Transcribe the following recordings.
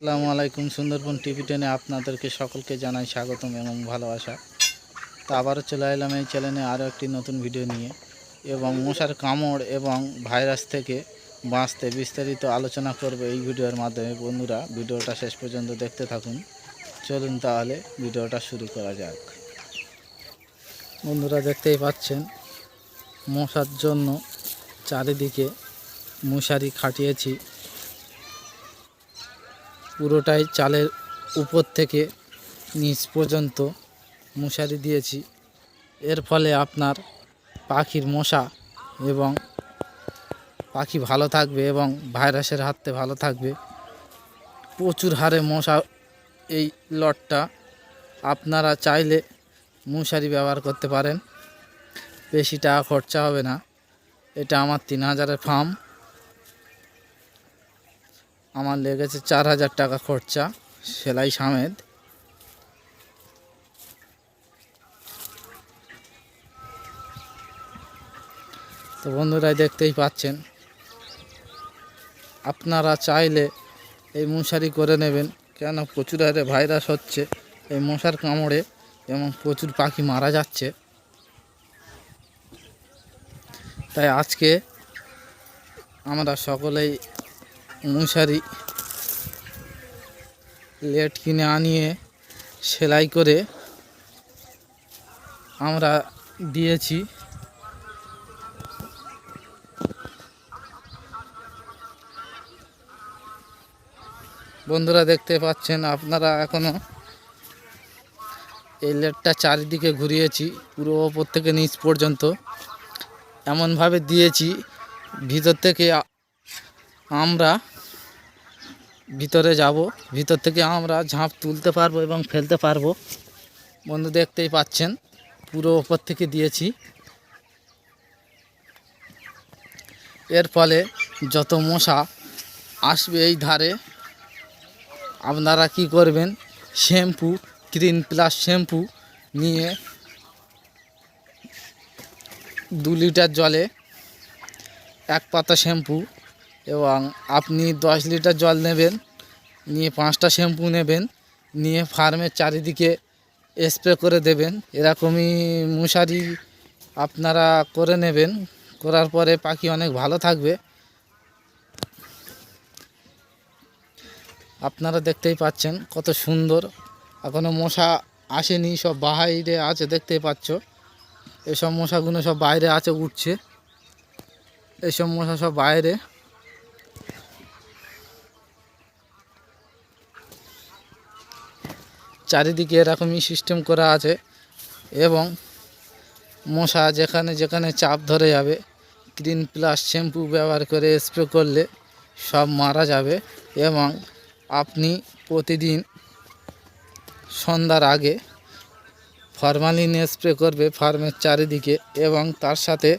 আসসালামু আলাইকুম, সুন্দরবন টিভি টেনে আপনাদেরকে সকলকে জানাই স্বাগতম এবং ভালোবাসা। তো আবারও চলে এলাম এই চ্যানেলে আরও একটি নতুন ভিডিও নিয়ে এবং মশার কামড় এবং ভাইরাস থেকে বাঁচতে বিস্তারিত আলোচনা করবে এই ভিডিওর মাধ্যমে। বন্ধুরা, ভিডিওটা শেষ পর্যন্ত দেখতে থাকুন। চলুন তাহলে ভিডিওটা শুরু করা যাক। বন্ধুরা, দেখতেই পাচ্ছেন, মশার জন্য চারিদিকে মশারি খাটিয়েছি। পুরোটাই চালের উপর থেকে নিচ পর্যন্ত মশারি দিয়েছি। এর ফলে আপনার পাখির মশা এবং পাখি ভালো থাকবে এবং ভাইরাসের হাতে ভালো থাকবে। প্রচুর হারে মশা এই লটটা আপনারা চাইলে মশারি ব্যবহার করতে পারেন। বেশি টাকা খরচা হবে না। এটা আমার তিন হাজারের ফার্ম আমার লেগেছে চার হাজার টাকা খরচা, সেলাই সামেদ। তো বন্ধুরা দেখতেই পাচ্ছেন। আপনারা চাইলে এই মশারি করে নেবেন কেন প্রচুর হারে ভাইরাস হচ্ছে এই মশার কামড়ে, এবং প্রচুর পাখি মারা যাচ্ছে। তাই আজকে আমরা সকলেই মশারি লেট কিনে আনিয়ে সেলাই করে আমরা দিয়েছি। বন্ধুরা দেখতে পাচ্ছেন, আপনারা এখনও এই লেটটা চারিদিকে ঘুরিয়েছি, পুরো ওপর থেকে নিচ পর্যন্ত। এমনভাবে দিয়েছি, ভিতর থেকে আমরা ভিতরে যাব, ভিতর থেকে আমরা ঝাঁপ তুলতে পারব এবং ফেলতে পারব। বন্ধু দেখতেই পাচ্ছেন, পুরো ওপর থেকে দিয়েছি। এর ফলে যত মশা আসবে এই ধারে, আপনারা কি করবেন? শ্যাম্পু ক্রিন প্লাস শ্যাম্পু নিয়ে দু লিটার জলে এক পাতা শ্যাম্পু এবং আপনি দশ লিটার জল নেবেন, নিয়ে পাঁচটা শ্যাম্পু নেবেন, নিয়ে ফার্মের চারিদিকে স্প্রে করে দেবেন। এরকমই মশারি আপনারা করে নেবেন। করার পরে পাখি অনেক ভালো থাকবে। আপনারা দেখতেই পাচ্ছেন কত সুন্দর। এখনও মশা আসেনি, সব বাইরে আছে, দেখতেই পাচ্ছ। এসব মশাগুলো সব বাইরে আছে, উঠছে। এইসব মশা সব বাইরে। চারিদিকে এরকমই সিস্টেম করা আছে এবং মশা যেখানে যেখানে চাপ ধরে যাবে গ্রিন প্লাস শ্যাম্পু ব্যবহার করে স্প্রে করলে সব মারা যাবে এবং আপনি প্রতিদিন সন্ধ্যার আগে ফরমালিন স্প্রে করবে ফার্মের চারিদিকে এবং তার সাথে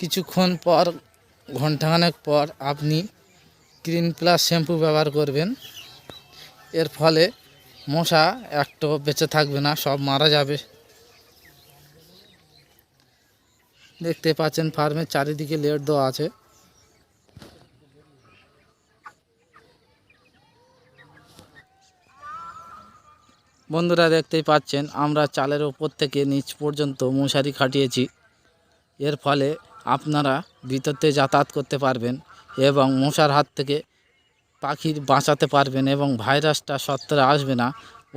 কিছুক্ষণ পর, ঘন্টাখানেক পর আপনি গ্রিন প্লাস শ্যাম্পু ব্যবহার করবেন। এর ফলে মশা একটাও বেঁচে থাকবে না, সব মারা যাবে। দেখতে পাচ্ছেন ফার্মের চারিদিকে লেট দেওয়া আছে। বন্ধুরা দেখতেই পাচ্ছেন, আমরা চালের ওপর থেকে নিচ পর্যন্ত মশারি খাটিয়েছি। এর ফলে আপনারা ভিতরতে যাতায়াত করতে পারবেন এবং মশার হাত থেকে পাখির বাঁচাতে পারবেন এবং ভাইরাসটা সত্তরে আসবে না।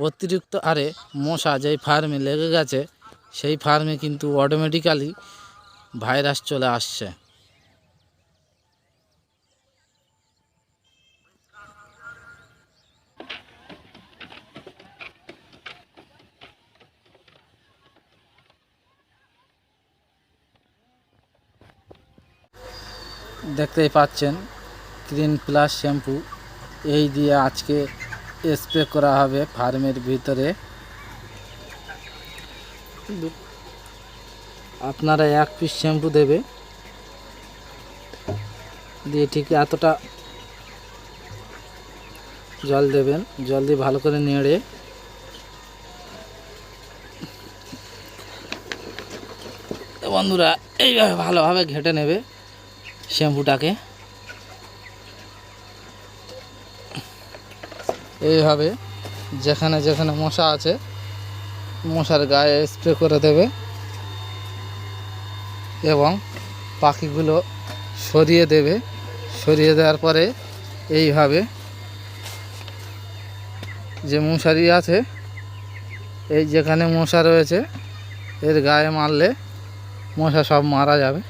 অতিরিক্ত আরে মশা যেই ফার্মে লেগে গেছে, সেই ফার্মে কিন্তু অটোমেটিক্যালি ভাইরাস চলে আসছে। দেখতেই পাচ্ছেন গ্রিন প্লাস শ্যাম্পু এই দিয়ে আজকে স্প্রে করা হবে ফার্মের ভিতরে। আপনারা এক পিস শ্যাম্পু দেবে। দিয়ে ঠিক এতটা জল দেবেন, জল দিয়ে ভালো করে নেড়ে। বন্ধুরা, এইভাবে ভালোভাবে ঘেটে নেবে শ্যাম্পুটাকে এইভাবে যেখানে যেখানে মশা আছে, মশার গায়ে স্প্রে করে দেবে এবং পাখিগুলো সরিয়ে দেবে। সরিয়ে দেওয়ার পরে এইভাবে যে মশারি আছে, এই যেখানে মশা রয়েছে, এর গায়ে মারলে মশা সব মারা যাবে।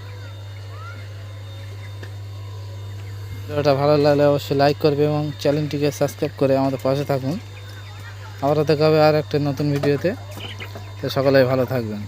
ভিডিওটা ভালো লাগলে অবশ্যই লাইক করবে এবং চ্যানেলটিকে সাবস্ক্রাইব করে আমাদের পাশে থাকুন। আবারও দেখা হবে আর একটা নতুন ভিডিওতে। তো সকলেই ভালো থাকবেন।